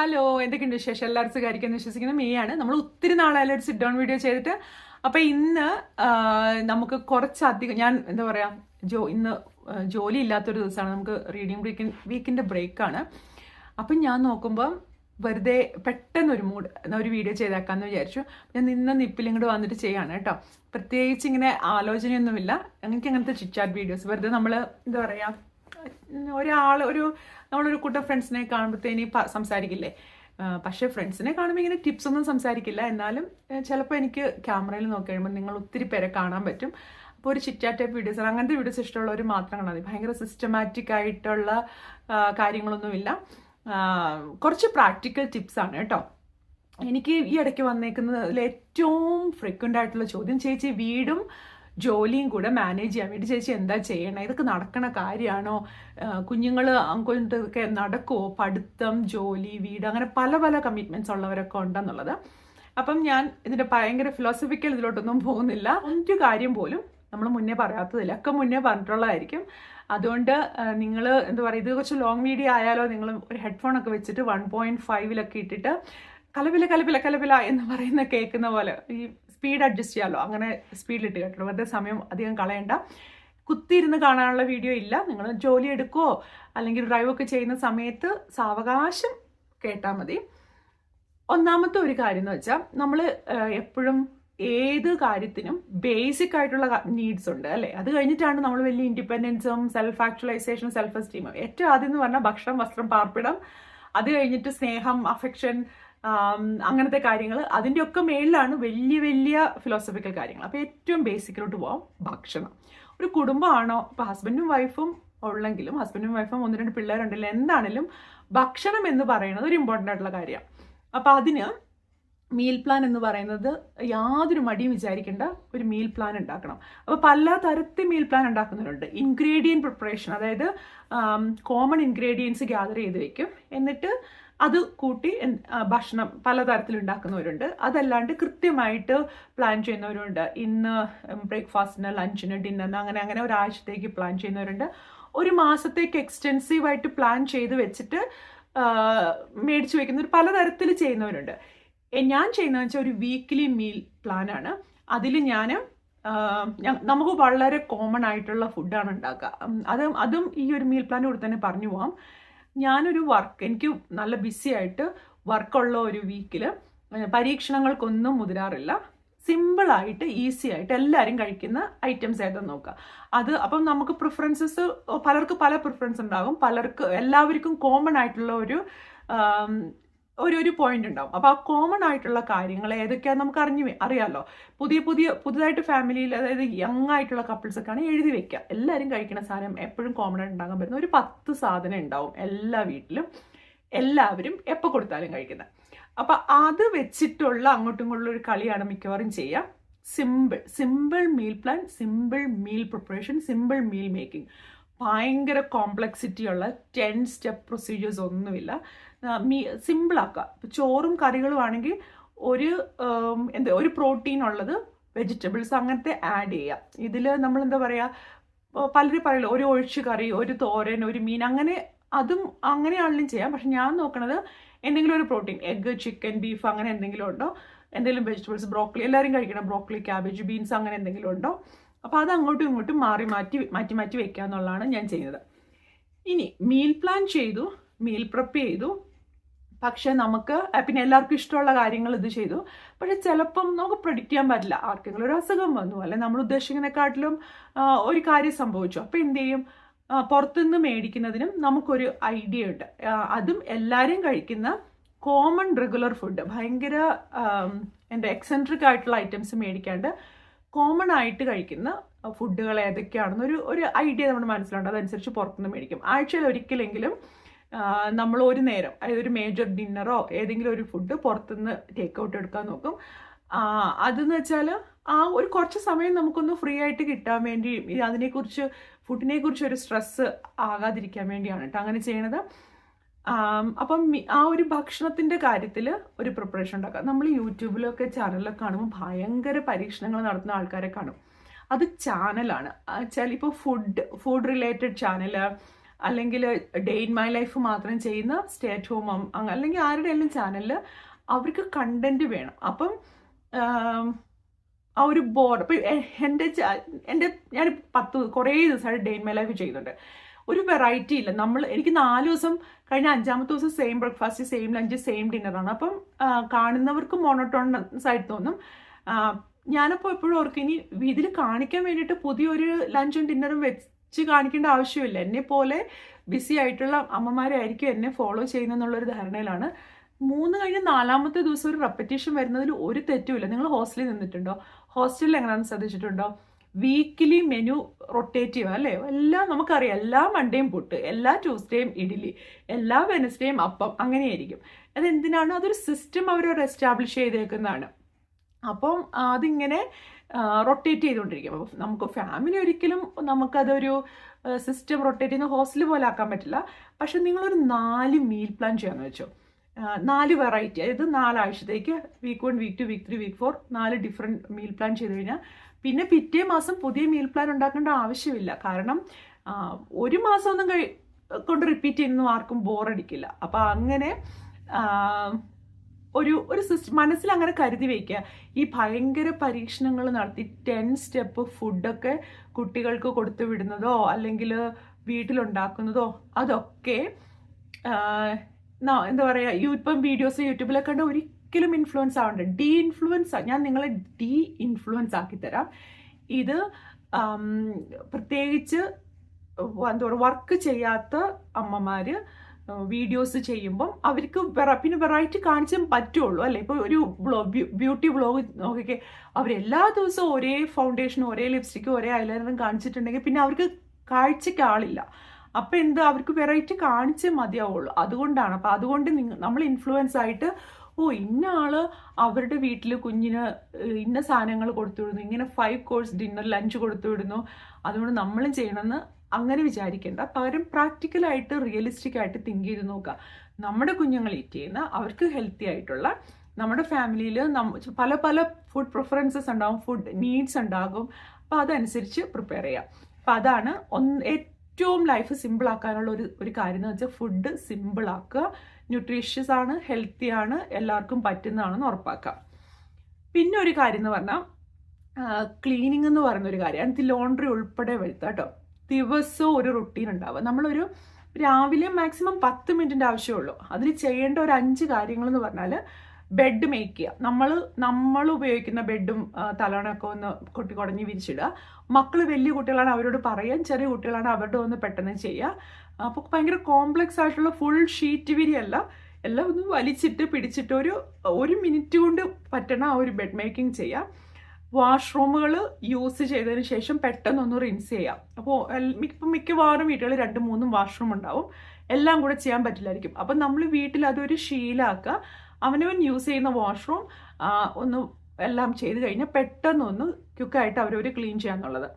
Hello എന്തൊക്കെയുണ്ട് വിശേഷം? എല്ലാവരും സുഖമായിരിക്കും വിശ്വസിക്കുന്ന. ആണ് നമ്മൾ ഒത്തിരി നാളായാലും ഒരു സിറ്റ് ഡൗൺ വീഡിയോ ചെയ്തിട്ട്. അപ്പോൾ ഇന്ന് നമുക്ക് കുറച്ചധികം ഞാൻ എന്താ പറയുക ജോ ഇന്ന് ജോലി ഇല്ലാത്തൊരു ദിവസമാണ്. നമുക്ക് റീഡിംഗ് ബ്രേക്കിൻ വീക്കിന്റെ ബ്രേക്കാണ് അപ്പം ഞാൻ നോക്കുമ്പം വെറുതെ പെട്ടെന്ന് ഒരു മൂഡ് ഒരു വീഡിയോ ചെയ്താക്കാമെന്ന് വിചാരിച്ചു. ഞാൻ നിന്ന നിപ്പിൽ ഇങ്ങോട്ട് വന്നിട്ട് ചെയ്യാണ് കേട്ടോ. പ്രത്യേകിച്ച് ഇങ്ങനെ ആലോചനയൊന്നുമില്ല. എനിക്ക് അങ്ങനത്തെ ചിറ്റാറ്റ് വീഡിയോസ് വെറുതെ നമ്മൾ എന്താ പറയാ ഒരാൾ ഒരു നമ്മളൊരു കൂട്ടം ഫ്രണ്ട്സിനെ കാണുമ്പോഴത്തേനി സംസാരിക്കില്ലേ? പക്ഷേ ഫ്രണ്ട്സിനെ കാണുമ്പോൾ ഇങ്ങനെ ടിപ്സ് ഒന്നും സംസാരിക്കില്ല. എന്നാലും ചിലപ്പോൾ എനിക്ക് ക്യാമറയിൽ നോക്കി കഴിയുമ്പോൾ നിങ്ങൾ ഒത്തിരി പേരെ കാണാൻ പറ്റും. അപ്പോൾ ഒരു ചിറ്റാ ടൈപ്പ് വീഡിയോസ് അങ്ങനത്തെ വീഡിയോസ് ഇഷ്ടമുള്ളവർ മാത്രം കാണാൻ മതി. ഭയങ്കര സിസ്റ്റമാറ്റിക് ആയിട്ടുള്ള കാര്യങ്ങളൊന്നുമില്ല. കുറച്ച് പ്രാക്ടിക്കൽ ടിപ്സ് ആണ് കേട്ടോ. എനിക്ക് ഈ ഇടയ്ക്ക് വന്നേക്കുന്നതിൽ ഏറ്റവും ഫ്രീക്വന്റ് ആയിട്ടുള്ള ചോദ്യം ചേച്ചി വീടും ജോലിയും കൂടെ മാനേജ് ചെയ്യാൻ വേണ്ടി ചേച്ചി എന്താ ചെയ്യണേ? ഇതൊക്കെ നടക്കണ കാര്യമാണോ? കുഞ്ഞുങ്ങൾ കൊണ്ടൊക്കെ നടക്കുമോ പഠിത്തം ജോലി വീട് അങ്ങനെ പല പല കമ്മിറ്റ്മെന്റ്സ് ഉള്ളവരൊക്കെ ഉണ്ടെന്നുള്ളത്. അപ്പം ഞാൻ ഇതിന്റെ ഭയങ്കര ഫിലോസഫിക്കൽ ഇതിലോട്ടൊന്നും പോകുന്നില്ല. ഒരു കാര്യം പോലും നമ്മൾ മുന്നേ പറയാത്തതില്ല. ഒക്കെ മുന്നേ പറഞ്ഞിട്ടുള്ളതായിരിക്കും. അതുകൊണ്ട് നിങ്ങൾ എന്താ പറയുക ഇത് കുറച്ച് ലോങ് വീഡിയോ ആയാലോ നിങ്ങൾ ഒരു ഹെഡ്ഫോൺ ഒക്കെ വെച്ചിട്ട് വൺ പോയിന്റ് ഫൈവിലൊക്കെ ഇട്ടിട്ട് കലപില കലപില കലപില എന്ന് പറയുന്ന കേൾക്കുന്ന പോലെ ഈ സ്പീഡ് അഡ്ജസ്റ്റ് ചെയ്യാമല്ലോ അങ്ങനെ സ്പീഡിലിട്ട് കേട്ടോ. വെറുതെ സമയം അധികം കളയണ്ട. കുത്തിയിരുന്ന് കാണാനുള്ള വീഡിയോ ഇല്ല. നിങ്ങൾ ജോലി എടുക്കുമോ അല്ലെങ്കിൽ ഡ്രൈവ് ഒക്കെ ചെയ്യുന്ന സമയത്ത് സാവകാശം കേട്ടാൽ മതി. ഒന്നാമത്തെ ഒരു കാര്യം എന്ന് വെച്ചാൽ നമ്മൾ എപ്പോഴും ഏത് കാര്യത്തിനും ബേസിക് ആയിട്ടുള്ള നീഡ്സ് ഉണ്ട് അല്ലേ? അത് കഴിഞ്ഞിട്ടാണ് നമ്മൾ വലിയ ഇൻഡിപെൻഡൻസും സെൽഫ് ആക്ച്വലൈസേഷനും സെൽഫ് എസ്റ്റീമും ഏറ്റവും ആദ്യം എന്ന് പറഞ്ഞാൽ ഭക്ഷണം വസ്ത്രം പാർപ്പിടം. അത് കഴിഞ്ഞിട്ട് സ്നേഹം അഫെക്ഷൻ അങ്ങനത്തെ കാര്യങ്ങൾ. അതിന്റെ ഒക്കെ മേളിലാണ് വലിയ വലിയ ഫിലോസഫിക്കൽ കാര്യങ്ങൾ. അപ്പോൾ ഏറ്റവും ബേസിക്കിലോട്ട് പോകാം ഭക്ഷണം. ഒരു കുടുംബമാണോ? ഇപ്പോൾ ഹസ്ബൻഡും വൈഫും ഉള്ളെങ്കിലും ഹസ്ബൻഡും വൈഫും ഒന്ന് രണ്ട് പിള്ളേരുണ്ടെങ്കിലും എന്താണെങ്കിലും ഭക്ഷണം എന്ന് പറയുന്നത് ഒരു ഇമ്പോർട്ടന്റ് ആയിട്ടുള്ള കാര്യമാണ്. അപ്പോൾ അതിന് മീൽ പ്ലാൻ എന്ന് പറയുന്നത് യാതൊരു മടിയും വിചാരിക്കേണ്ട ഒരു മീൽ പ്ലാൻ ഉണ്ടാക്കണം. അപ്പോൾ പല തരത്തിൽ മീൽ പ്ലാൻ ഉണ്ടാക്കുന്നവരുണ്ട്. ഇൻഗ്രീഡിയന്റ് പ്രിപ്പറേഷൻ അതായത് കോമൺ ഇൻഗ്രീഡിയൻസ് ഗ്യാദർ ചെയ്ത് വെക്കും. എന്നിട്ട് അത് കൂട്ടി ഭക്ഷണം പലതരത്തിൽ ഉണ്ടാക്കുന്നവരുണ്ട് അതല്ലാണ്ട് കൃത്യമായിട്ട് പ്ലാൻ ചെയ്യുന്നവരുണ്ട്. ഇന്ന് ബ്രേക്ക്ഫാസ്റ്റിന് ലഞ്ചിന് ഡിന്നറിന് അങ്ങനെ അങ്ങനെ ഒരാഴ്ചത്തേക്ക് പ്ലാൻ ചെയ്യുന്നവരുണ്ട്. ഒരു മാസത്തേക്ക് എക്സ്റ്റെൻസീവ് ആയിട്ട് പ്ലാൻ ചെയ്ത് വെച്ചിട്ട് മേടിച്ചു വെക്കുന്നവർ പലതരത്തിൽ ചെയ്യുന്നവരുണ്ട്. ഞാൻ ചെയ്യുന്നതെന്ന് വെച്ചാൽ ഒരു വീക്ക്ലി മീൽ പ്ലാനാണ് അതിൽ ഞാൻ നമുക്ക് വളരെ കോമൺ ആയിട്ടുള്ള ഫുഡാണ് ഉണ്ടാക്കുക. അത് അതും ഈ ഒരു മീൽ പ്ലാൻ കൂടെ തന്നെ പറഞ്ഞു പോവാം. ഞാനൊരു വർക്ക് എനിക്ക് നല്ല ബിസി ആയിട്ട് വർക്കുള്ള ഒരു വീക്കിൽ പരീക്ഷണങ്ങൾക്കൊന്നും മുതിരാറില്ല. സിമ്പിളായിട്ട് ഈസി ആയിട്ട് എല്ലാവരും കഴിക്കുന്ന ഐറ്റംസ് ഏതെന്ന് നോക്കുക അത് അപ്പം നമുക്ക് പ്രിഫറൻസസ് പലർക്ക് പല പ്രിഫറൻസ് ഉണ്ടാകും. പലർക്ക് എല്ലാവർക്കും കോമൺ ആയിട്ടുള്ള ഒരു ഒരു ഒരു പോയിന്റ് ഉണ്ടാവും. അപ്പോൾ ആ കോമൺ ആയിട്ടുള്ള കാര്യങ്ങൾ ഏതൊക്കെയാണെന്ന് നമുക്ക് അറിഞ്ഞു അറിയാമല്ലോ പുതിയ പുതിയ പുതുതായിട്ട് ഫാമിലിയിൽ അതായത് യങ് ആയിട്ടുള്ള കപ്പിൾസൊക്കെ ആണ് എഴുതി വെക്കുക എല്ലാവരും കഴിക്കുന്ന സാധനം എപ്പോഴും കോമൺ ആയിട്ട് ഉണ്ടാകാൻ പറ്റുന്ന ഒരു പത്ത് സാധനം ഉണ്ടാവും എല്ലാ വീട്ടിലും. എല്ലാവരും എപ്പോൾ കൊടുത്താലും കഴിക്കുന്നത് അപ്പം അത് വെച്ചിട്ടുള്ള അങ്ങോട്ടും ഇങ്ങോട്ടുള്ള ഒരു കളിയാണ് മിക്കവാറും ചെയ്യുക simple simple meal plan simple meal preparation simple meal making ഭയങ്കര കോംപ്ലക്സിറ്റി ഉള്ള ടെൻ സ്റ്റെപ്പ് പ്രൊസീജിയേഴ്സ് ഒന്നുമില്ല. മീ സിമ്പിളാക്കുക. ഇപ്പോൾ ചോറും കറികളും ആണെങ്കിൽ ഒരു എന്താ ഒരു പ്രോട്ടീൻ ഉള്ളത് വെജിറ്റബിൾസ് അങ്ങനത്തെ ആഡ് ചെയ്യാം ഇതിൽ നമ്മൾ എന്താ പറയുക പലരും പറയല്ലോ ഒരു ഒഴിച്ച് കറി ഒരു തോരൻ ഒരു മീൻ അങ്ങനെ അതും അങ്ങനെയാണെങ്കിലും ചെയ്യാം. പക്ഷെ ഞാൻ നോക്കണത് എന്തെങ്കിലും ഒരു പ്രോട്ടീൻ എഗ്ഗ് ചിക്കൻ ബീഫ് അങ്ങനെ എന്തെങ്കിലും ഉണ്ടോ? എന്തെങ്കിലും വെജിറ്റബിൾസ് ബ്രോക്കലി എല്ലാവരും കഴിക്കണം ബ്രോക്കലി ക്യാബേജ് ബീൻസ് അങ്ങനെ എന്തെങ്കിലും ഉണ്ടോ? അപ്പോൾ അത് അങ്ങോട്ടും ഇങ്ങോട്ടും മാറി മാറ്റി മാറ്റി മാറ്റി വെക്കുക എന്നുള്ളതാണ് ഞാൻ ചെയ്യുന്നത്. ഇനി മീൽ പ്ലാൻ ചെയ്തു മീൽ പ്രിപ്പ് ചെയ്തു. പക്ഷെ നമുക്ക് പിന്നെ എല്ലാവർക്കും ഇഷ്ടമുള്ള കാര്യങ്ങൾ ഇത് ചെയ്തു. പക്ഷെ ചിലപ്പം നമുക്ക് പ്രഡിക്റ്റ് ചെയ്യാൻ പറ്റില്ല. ആർക്കെങ്കിലും ഒരു അസുഖം വന്നു അല്ലെ നമ്മൾ ഉദ്ദേശിക്കുന്നതിനെക്കാട്ടിലും ഒരു കാര്യം സംഭവിച്ചു. അപ്പോൾ എന്ത് ചെയ്യും? പുറത്തുനിന്ന് മേടിക്കുന്നതിനും നമുക്കൊരു ഐഡിയ ഉണ്ട്. അതും എല്ലാവരും കഴിക്കുന്ന കോമൺ റെഗുലർ ഫുഡ് ഭയങ്കര എന്താ എക്സെൻട്രിക് ആയിട്ടുള്ള ഐറ്റംസ് മേടിക്കാണ്ട് കോമൺ ആയിട്ട് കഴിക്കുന്ന ഫുഡുകൾ ഏതൊക്കെയാണെന്നൊരു ഒരു ഐഡിയ നമ്മുടെ മനസ്സിലുണ്ട്. അതനുസരിച്ച് പുറത്തുനിന്ന് മേടിക്കും. ആഴ്ചയിൽ ഒരിക്കലെങ്കിലും നമ്മൾ ഒരു നേരം അതായത് ഒരു മേജർ ഡിന്നറോ ഏതെങ്കിലും ഒരു ഫുഡ് പുറത്തുനിന്ന് ടേക്ക് ഔട്ട് എടുക്കാൻ നോക്കും. അതെന്ന് വെച്ചാൽ ആ ഒരു കുറച്ച് സമയം നമുക്കൊന്ന് ഫ്രീ ആയിട്ട് കിട്ടാൻ വേണ്ടി അതിനെക്കുറിച്ച് ഫുഡിനെ കുറിച്ച് ഒരു സ്ട്രെസ് ആകാതിരിക്കാൻ വേണ്ടിയാണ് കേട്ടോ അങ്ങനെ ചെയ്യണത്. അപ്പം ആ ഒരു ഭക്ഷണത്തിന്റെ കാര്യത്തിൽ ഒരു പ്രിപ്പറേഷൻ ഉണ്ടാക്കുക നമ്മൾ യൂട്യൂബിലൊക്കെ ചാനലിലൊക്കെ കാണുമ്പോൾ ഭയങ്കര പരീക്ഷണങ്ങൾ നടത്തുന്ന ആൾക്കാരെ കാണും. അത് ചാനലാണ് ചില ഇപ്പോൾ ഫുഡ് ഫുഡ് റിലേറ്റഡ് ചാനൽ അല്ലെങ്കിൽ ഡേ ഇൻ മൈ ലൈഫ് മാത്രം ചെയ്യുന്ന സ്റ്റേ അറ്റ് ഹോം അല്ലെങ്കിൽ ആരുടെയെല്ലാം ചാനലിൽ അവർക്ക് കണ്ടന്റ് വേണം. അപ്പം ആ ഒരു ബോർഡ് ഇപ്പം എന്റെ എന്റെ ഞാൻ പത്ത് കുറേ ദിവസമായിട്ട് ഡേ ഇൻ മൈ ലൈഫ് ചെയ്യുന്നുണ്ട്. ഒരു വെറൈറ്റി ഇല്ല. നമ്മൾ എനിക്ക് നാല് ദിവസം കഴിഞ്ഞ അഞ്ചാമത്തെ ദിവസം same breakfast same lunch same ഡിന്നറാണ് അപ്പം കാണുന്നവർക്ക് മോണോട്ടോണസ് ആയിട്ട് തോന്നും. ഞാനപ്പോൾ എപ്പോഴും ഓർക്കും ഇനി ഇതിൽ കാണിക്കാൻ വേണ്ടിയിട്ട് പുതിയൊരു ലഞ്ചും ഡിന്നറും വെച്ച് കാണിക്കേണ്ട ആവശ്യമില്ല. എന്നെ പോലെ ബിസി ആയിട്ടുള്ള അമ്മമാരായിരിക്കും എന്നെ ഫോളോ ചെയ്യുന്നെന്നുള്ളൊരു ധാരണയിലാണ്. മൂന്ന് കഴിഞ്ഞ് നാലാമത്തെ ദിവസം ഒരു റെപ്പറ്റീഷൻ വരുന്നതിൽ ഒരു തെറ്റുമില്ല. നിങ്ങൾ ഹോസ്റ്റലിൽ നിന്നിട്ടുണ്ടോ? ഹോസ്റ്റലിൽ എങ്ങനെയാണ് ശ്രദ്ധിച്ചിട്ടുണ്ടോ? വീക്കിലി മെനു റൊട്ടേറ്റീവ് അല്ലേ? എല്ലാം നമുക്കറിയാം. എല്ലാ മൺഡേയും പുട്ട് എല്ലാ ട്യൂസ്ഡേയും ഇഡ്ഡലി എല്ലാ വെനസ്ഡേയും അപ്പം അങ്ങനെയായിരിക്കും. അതെന്തിനാണ്? അതൊരു സിസ്റ്റം അവർ എസ്റ്റാബ്ലിഷ് ചെയ്തേക്കുന്നതാണ്. അപ്പം അതിങ്ങനെ റൊട്ടേറ്റ് ചെയ്തുകൊണ്ടിരിക്കും. അപ്പോൾ നമുക്ക് ഫാമിലി ഒരിക്കലും നമുക്കതൊരു സിസ്റ്റം റൊട്ടേറ്റ് ചെയ്യുന്ന ഹോസ്റ്റൽ പോലെ ആക്കാൻ പറ്റില്ല. പക്ഷെ നിങ്ങളൊരു നാല് മീൽ പ്ലാൻ ചെയ്യാമെന്ന് വെച്ചോ. നാല് വെറൈറ്റി അതായത് നാലാഴ്ചത്തേക്ക് week one week two week three week four നാല് ഡിഫറെന്റ് മീൽ പ്ലാൻ ചെയ്ത് കഴിഞ്ഞാൽ പിന്നെ പിറ്റേ മാസം പുതിയ മീൽ പ്ലാൻ ഉണ്ടാക്കേണ്ട ആവശ്യമില്ല. കാരണം ഒരു മാസമൊന്നും കഴി കൊണ്ട് റിപ്പീറ്റ് ചെയ്യുന്നതും ആർക്കും ബോറടിക്കില്ല അപ്പോൾ അങ്ങനെ ഒരു ഒരു സിസ്റ്റം മനസ്സിൽ അങ്ങനെ കരുതി വയ്ക്കുക ഈ ഭയങ്കര പരീക്ഷണങ്ങൾ നടത്തി ടെൻ സ്റ്റെപ്പ് ഫുഡൊക്കെ കുട്ടികൾക്ക് കൊടുത്തു വിടുന്നതോ അല്ലെങ്കിൽ വീട്ടിലുണ്ടാക്കുന്നതോ അതൊക്കെ എന്താ പറയുക ഇപ്പം വീഡിയോസ് യൂട്യൂബിലൊക്കെ കണ്ട് ഒരിക്കലും ഇൻഫ്ലുവൻസ് ആവണ്ട. ഡീ ഇൻഫ്ലുവൻസ് ഞാൻ നിങ്ങളെ ഡീ ഇൻഫ്ലുവൻസ് ആക്കി തരാം. ഇത് പ്രത്യേകിച്ച് എന്താ പറയുക വർക്ക് ചെയ്യാത്ത അമ്മമാര് വീഡിയോസ് ചെയ്യുമ്പം അവർക്ക് വെറ പിന്നെ വെറൈറ്റി കാണിച്ചേ പറ്റുള്ളൂ അല്ലേ? ഇപ്പോൾ ഒരു ബ്ലോഗ് ബ്യൂട്ടി വ്ളോഗ് നോക്കിക്കെ അവരെല്ലാ ദിവസവും ഒരേ ഫൗണ്ടേഷനും ഒരേ ലിപ്സ്റ്റിക്കും ഒരേ ഐലൈനറും കാണിച്ചിട്ടുണ്ടെങ്കിൽ പിന്നെ അവർക്ക് കാഴ്ചയ്ക്ക് ആളില്ല. അപ്പം എന്ത് അവർക്ക് വെറൈറ്റി കാണിച്ചേ മതിയാവുള്ളൂ. അതുകൊണ്ടാണ് അപ്പം അതുകൊണ്ട് നമ്മൾ ഇൻഫ്ലുവൻസ് ആയിട്ട് ഓ ഇന്ന ആൾ അവരുടെ വീട്ടിൽ കുഞ്ഞിന് ഇന്ന സാധനങ്ങൾ കൊടുത്തു വിടുന്നു ഇങ്ങനെ ഫൈവ് കോഴ്സ് ഡിന്നർ ലഞ്ച് കൊടുത്തു വിടുന്നു അതുകൊണ്ട് നമ്മളും ചെയ്യണമെന്ന് അങ്ങനെ വിചാരിക്കേണ്ട. പകരം പ്രാക്ടിക്കലായിട്ട് റിയലിസ്റ്റിക് ആയിട്ട് തിങ്ക് ചെയ്ത് നോക്കുക നമ്മുടെ കുഞ്ഞുങ്ങൾ ഈറ്റ് ചെയ്യുന്ന അവർക്ക് ഹെൽത്തി ആയിട്ടുള്ള നമ്മുടെ ഫാമിലിയിൽ പല പല ഫുഡ് പ്രിഫറൻസസ് ഉണ്ടാകും ഫുഡ് നീഡ്സ് ഉണ്ടാകും. അപ്പോൾ അതനുസരിച്ച് പ്രിപ്പയർ ചെയ്യാം. അപ്പം അതാണ് ഒന്ന് ഏറ്റവും ലൈഫ് സിമ്പിൾ ആക്കാനുള്ള ഒരു ഒരു കാര്യം എന്ന് വെച്ചാൽ ഫുഡ് സിമ്പിൾ ആക്കുക. ന്യൂട്രീഷ്യസ് ആണ് ഹെൽത്തി ആണ് എല്ലാവർക്കും പറ്റുന്നതാണെന്ന് ഉറപ്പാക്കാം. പിന്നെ ഒരു കാര്യം എന്ന് പറഞ്ഞാൽ ക്ലീനിങ് എന്ന് പറയുന്ന ഒരു കാര്യമാണ്. ഇത് ലോണ്ട്രി ഉൾപ്പെടെ വരുത്താം കേട്ടോ ദിവസവും ഒരു റുട്ടീൻ ഉണ്ടാവുക. നമ്മളൊരു രാവിലെ മാക്സിമം പത്ത് മിനിറ്റിന്റെ ആവശ്യമുള്ളൂ. അതിൽ ചെയ്യേണ്ട ഒരു അഞ്ച് കാര്യങ്ങൾ എന്ന് പറഞ്ഞാൽ ബെഡ് മേക്ക് ചെയ്യുക. നമ്മൾ നമ്മൾ ഉപയോഗിക്കുന്ന ബെഡും തലോണൊക്കെ ഒന്ന് കൊട്ടി കുടഞ്ഞ് വിരിച്ചിടുക. മക്കൾ വലിയ കുട്ടികളാണ് അവരോട് പറയാൻ ചെറിയ കുട്ടികളാണ് അവരുടെ ഒന്ന് പെട്ടെന്ന് ചെയ്യുക. അപ്പോൾ ഭയങ്കര കോംപ്ലക്സ് ആയിട്ടുള്ള ഫുൾ ഷീറ്റ് വിരിയല്ല എല്ലാം ഒന്ന് വലിച്ചിട്ട് പിടിച്ചിട്ട് ഒരു ഒരു മിനിറ്റ് കൊണ്ട് പറ്റണ ആ ഒരു ബെഡ് മേക്കിംഗ് ചെയ്യാം വാഷ്റൂമുകൾ യൂസ് ചെയ്തതിന് ശേഷം പെട്ടെന്നൊന്ന് റിൻസ് ചെയ്യാം. അപ്പോൾ ഇപ്പം മിക്കവാറും വീട്ടുകളിൽ രണ്ടും മൂന്നും വാഷ്റൂം ഉണ്ടാവും. എല്ലാം കൂടെ ചെയ്യാൻ പറ്റില്ലായിരിക്കും. അപ്പം നമ്മൾ വീട്ടിൽ അതൊരു ശീലാക്കുക. അവനവൻ യൂസ് ചെയ്യുന്ന വാഷ്റൂം ഒന്ന് എല്ലാം ചെയ്ത് കഴിഞ്ഞാൽ പെട്ടെന്നൊന്ന് ക്യുക്കായിട്ട് അവരവർ ക്ലീൻ ചെയ്യാന്നുള്ളത്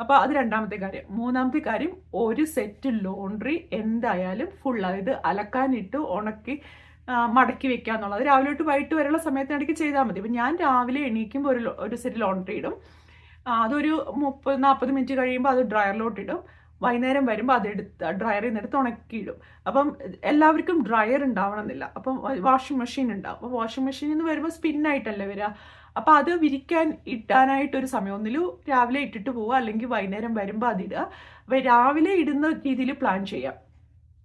അപ്പോൾ അത് രണ്ടാമത്തെ കാര്യം. മൂന്നാമത്തെ കാര്യം ഒരു സെറ്റ് ലോണ്ട്രി എന്തായാലും ഫുൾ അതായത് അലക്കാനിട്ട് ഉണക്കി മടക്കി വെക്കുക എന്നുള്ളത്. രാവിലെ തൊട്ട് വൈകിട്ട് വരെയുള്ള സമയത്തിനിടയ്ക്ക് ചെയ്താൽ മതി. ഇപ്പം ഞാൻ രാവിലെ എണീക്കുമ്പോൾ ഒരു ഒരു സെറ്റ് ലോണ്ടറി ഇടും. അതൊരു മുപ്പത് നാൽപ്പത് മിനിറ്റ് കഴിയുമ്പോൾ അത് ഡ്രയറിലോട്ട് ഇടും. വൈകുന്നേരം വരുമ്പോൾ അതെടുത്ത് ഡ്രയറിൽ നിന്ന് എടുത്ത് ഉണക്കിയിടും അപ്പം എല്ലാവർക്കും ഡ്രയർ ഉണ്ടാവണമെന്നില്ല അപ്പം വാഷിംഗ് മെഷീൻ ഉണ്ടാവും. അപ്പോൾ വാഷിംഗ് മെഷീനിൽ നിന്ന് വരുമ്പോൾ സ്പിന്നായിട്ടല്ലേ വരിക അപ്പോൾ അത് വിരിക്കാൻ ഇട്ടാനായിട്ടൊരു സമയം. ഒന്നിലും രാവിലെ ഇട്ടിട്ട് പോവുക അല്ലെങ്കിൽ വൈകുന്നേരം വരുമ്പോൾ അതിടുക അപ്പോൾ രാവിലെ ഇടുന്ന രീതിയിൽ പ്ലാൻ ചെയ്യാം.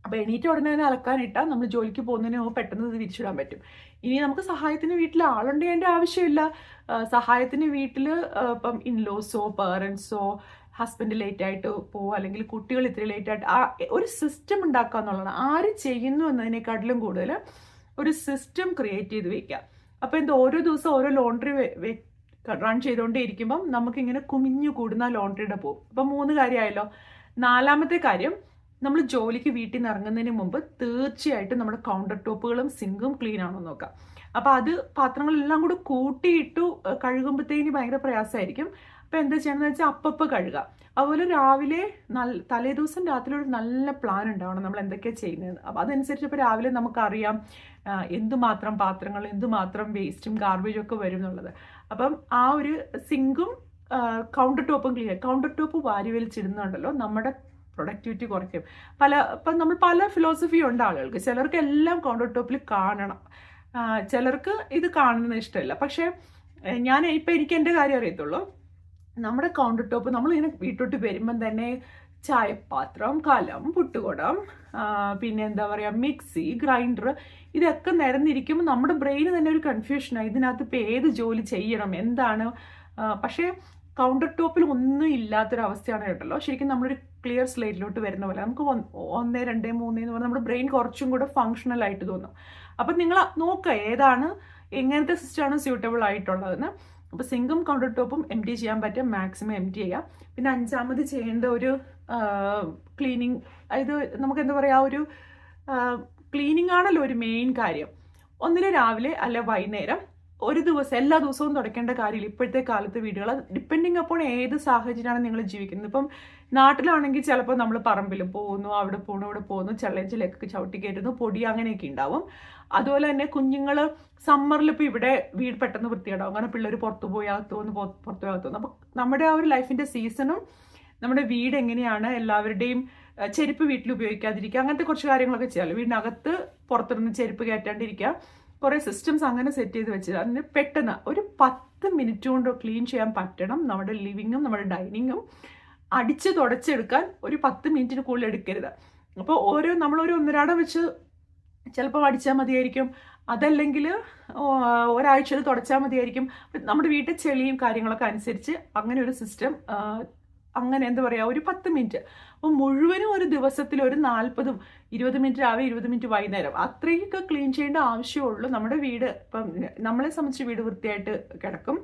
അപ്പോൾ എണീറ്റ് ഉടനെ തന്നെ അലക്കാനിട്ടാൽ നമ്മൾ ജോലിക്ക് പോകുന്നതിന് പെട്ടെന്ന് തിരിച്ചിടാൻ പറ്റും. ഇനി നമുക്ക് സഹായത്തിന് വീട്ടിൽ ആളുണ്ട് എന്റെ ആവശ്യമില്ല. സഹായത്തിന് വീട്ടിൽ ഇപ്പം ഇൻലോസോ പേരൻസോ ഹസ്ബൻഡ് ലേറ്റ് ആയിട്ട് അല്ലെങ്കിൽ കുട്ടികൾ ഇത്തിരി ലേറ്റ് ആയിട്ട് ആ ഒരു സിസ്റ്റം ഉണ്ടാക്കുക എന്നുള്ളതാണ്. ആര് ചെയ്യുന്നു എന്നതിനെക്കാട്ടിലും കൂടുതൽ ഒരു സിസ്റ്റം ക്രിയേറ്റ് ചെയ്ത് വെക്കുക. അപ്പോൾ എന്താ ഓരോ ദിവസം ഓരോ ലോണ്ടറി റൺ ചെയ്തുകൊണ്ടേ ഇരിക്കുമ്പം നമുക്കിങ്ങനെ കുമിഞ്ഞു കൂടുന്ന ലോണ്ടറിയുടെ പോകും. അപ്പം മൂന്ന് കാര്യമായല്ലോ. നാലാമത്തെ കാര്യം നമ്മൾ ജോലിക്ക് വീട്ടിൽ നിന്ന് ഇറങ്ങുന്നതിന് മുമ്പ് തീർച്ചയായിട്ടും നമ്മുടെ കൗണ്ടർ ടോപ്പുകളും സിങ്കും ക്ലീൻ ആണോ നോക്കാം. അപ്പോൾ അത് പാത്രങ്ങളെല്ലാം കൂടി കൂട്ടിയിട്ടു കഴുകുമ്പോഴത്തേന് ഭയങ്കര പ്രയാസമായിരിക്കും. അപ്പോൾ എന്താ ചെയ്യണമെന്ന് വെച്ചാൽ അപ്പപ്പോൾ കഴുകുക അതുപോലെ രാവിലെ നല്ല തലേ ദിവസം രാത്രി ഒരു നല്ല പ്ലാൻ ഉണ്ടാവണം നമ്മൾ എന്തൊക്കെയാണ് ചെയ്യുന്നത് അപ്പോൾ അതനുസരിച്ച് ഇപ്പോൾ രാവിലെ നമുക്കറിയാം എന്തുമാത്രം പാത്രങ്ങൾ എന്തുമാത്രം വേസ്റ്റും ഗാർബേജും ഒക്കെ വരും എന്നുള്ളത്. അപ്പം ആ ഒരു സിങ്കും കൗണ്ടർ ടോപ്പും ക്ലിയർ കൗണ്ടർ ടോപ്പ് വാരി വലിച്ചിടുന്നുണ്ടല്ലോ നമ്മുടെ പ്രൊഡക്ടിവിറ്റി കുറയ്ക്കും. പല ഇപ്പം നമ്മൾ പല ഫിലോസഫി ഉണ്ട് ആളുകൾക്ക്. ചിലർക്ക് എല്ലാം കൗണ്ടർ ടോപ്പിൽ കാണണം ചിലർക്ക് ഇത് കാണുന്നത് ഇഷ്ടമില്ല. പക്ഷേ ഞാൻ ഇപ്പം എനിക്ക് എന്റെ കാര്യം അറിയത്തുള്ളൂ. നമ്മുടെ കൗണ്ടർ ടോപ്പ് നമ്മളിങ്ങനെ വീട്ടോട്ട് വരുമ്പം തന്നെ ചായപാത്രം കലം പുട്ടുകുടം പിന്നെ എന്താ പറയുക മിക്സി ഗ്രൈൻഡർ ഇതൊക്കെ നിരന്നിരിക്കുമ്പോൾ നമ്മുടെ ബ്രെയിന് തന്നെ ഒരു കൺഫ്യൂഷനാണ് ഇതിനകത്ത് ഇപ്പോൾ ഏത് ജോലി ചെയ്യണം എന്താണ്? പക്ഷേ കൗണ്ടർ ടോപ്പിൽ ഒന്നും ഇല്ലാത്തൊരവസ്ഥയാണ് കേട്ടല്ലോ. ശരിക്കും നമ്മളൊരു ക്ലിയർ സ്ലേറ്റിലോട്ട് വരുന്ന പോലെ. നമുക്ക് ഒന്ന് രണ്ട് മൂന്ന് എന്ന് പറഞ്ഞാൽ നമ്മുടെ ബ്രെയിൻ കുറച്ചും കൂടെ ഫങ്ഷണൽ ആയിട്ട് തോന്നും. അപ്പം നിങ്ങൾ നോക്കുക ഏതാണ് എങ്ങനത്തെ സിസ്റ്റമാണ് സ്യൂട്ടബിൾ ആയിട്ടുള്ളതെന്ന്. അപ്പോൾ സിങ്കും കൗണ്ടർ ടോപ്പും എം ടി ചെയ്യാൻ പറ്റും മാക്സിമം എം ടി ചെയ്യാം. പിന്നെ അഞ്ചാമത് ചെയ്യേണ്ട ഒരു ക്ലീനിങ് ഇത് നമുക്ക് എന്താ പറയുക ഒരു ക്ലീനിങ് ആണല്ലോ ഒരു മെയിൻ കാര്യം. ഒന്നിലെ രാവിലെ അല്ല വൈകുന്നേരം ഒരു ദിവസം എല്ലാ ദിവസവും തുടയ്ക്കേണ്ട കാര്യമില്ല. ഇപ്പോഴത്തെ കാലത്ത് വീടുകൾ ഡിപ്പെൻഡിങ് അപ്പോൾ ഏത് സാഹചര്യമാണ് നിങ്ങൾ ജീവിക്കുന്നത്. ഇപ്പം നാട്ടിലാണെങ്കിൽ ചിലപ്പോൾ നമ്മൾ പറമ്പിൽ പോകുന്നു അവിടെ പോകുന്നു ഇവിടെ പോകുന്നു ചെള്ളേച്ചിലേക്ക് ചവിട്ടി കയറ്റുന്നു പൊടി അങ്ങനെയൊക്കെ ഉണ്ടാവും. അതുപോലെ തന്നെ കുഞ്ഞുങ്ങൾ സമ്മറിൽ ഇപ്പോൾ ഇവിടെ വീട് പെട്ടെന്ന് വൃത്തിയാടാവും അങ്ങനെ പിള്ളേർ പുറത്തു പോയി എന്ന് പുറത്തു അകത്ത് അപ്പോൾ നമ്മുടെ ആ ഒരു ലൈഫിന്റെ സീസണും നമ്മുടെ വീട് എങ്ങനെയാണ് എല്ലാവരുടെയും ചെരുപ്പ് വീട്ടിൽ ഉപയോഗിക്കാതിരിക്കുക അങ്ങനത്തെ കുറച്ച് കാര്യങ്ങളൊക്കെ ചെയ്യാമല്ലോ വീടിനകത്ത് പുറത്തുനിന്ന് ചെരുപ്പ് കയറ്റാണ്ടിരിക്കുക. കുറേ സിസ്റ്റംസ് അങ്ങനെ സെറ്റ് ചെയ്ത് വെച്ചത്. അതിന് പെട്ടെന്ന് ഒരു പത്ത് മിനിറ്റ് കൊണ്ട് ക്ലീൻ ചെയ്യാൻ പറ്റണം. നമ്മുടെ ലിവിങ്ങും നമ്മുടെ ഡൈനിങ്ങും അടിച്ച് തുടച്ചെടുക്കാൻ ഒരു പത്ത് മിനിറ്റിന് കൂടുതൽ എടുക്കരുത്. അപ്പോൾ ഓരോ നമ്മളൊരു ഒന്നരാടം വെച്ച് ചിലപ്പോൾ അടിച്ചാൽ മതിയായിരിക്കും. അതല്ലെങ്കിൽ ഒരാഴ്ചയിൽ തുടച്ചാൽ മതിയായിരിക്കും. നമ്മുടെ വീട്ടിൽ ചെളിയും കാര്യങ്ങളൊക്കെ അനുസരിച്ച് അങ്ങനെ ഒരു സിസ്റ്റം അങ്ങനെ എന്താ പറയുക ഒരു പത്ത് മിനിറ്റ്. അപ്പോൾ മുഴുവനും ഒരു ദിവസത്തിൽ ഒരു നാൽപ്പതും ഇരുപത് മിനിറ്റ് രാവിലെ ഇരുപത് മിനിറ്റ് വൈകുന്നേരം അത്രയൊക്കെ ക്ലീൻ ചെയ്യേണ്ട ആവശ്യമുള്ളൂ. നമ്മുടെ വീട് ഇപ്പം നമ്മളെ സംബന്ധിച്ച് വീട് വൃത്തിയായിട്ട് കിടക്കും.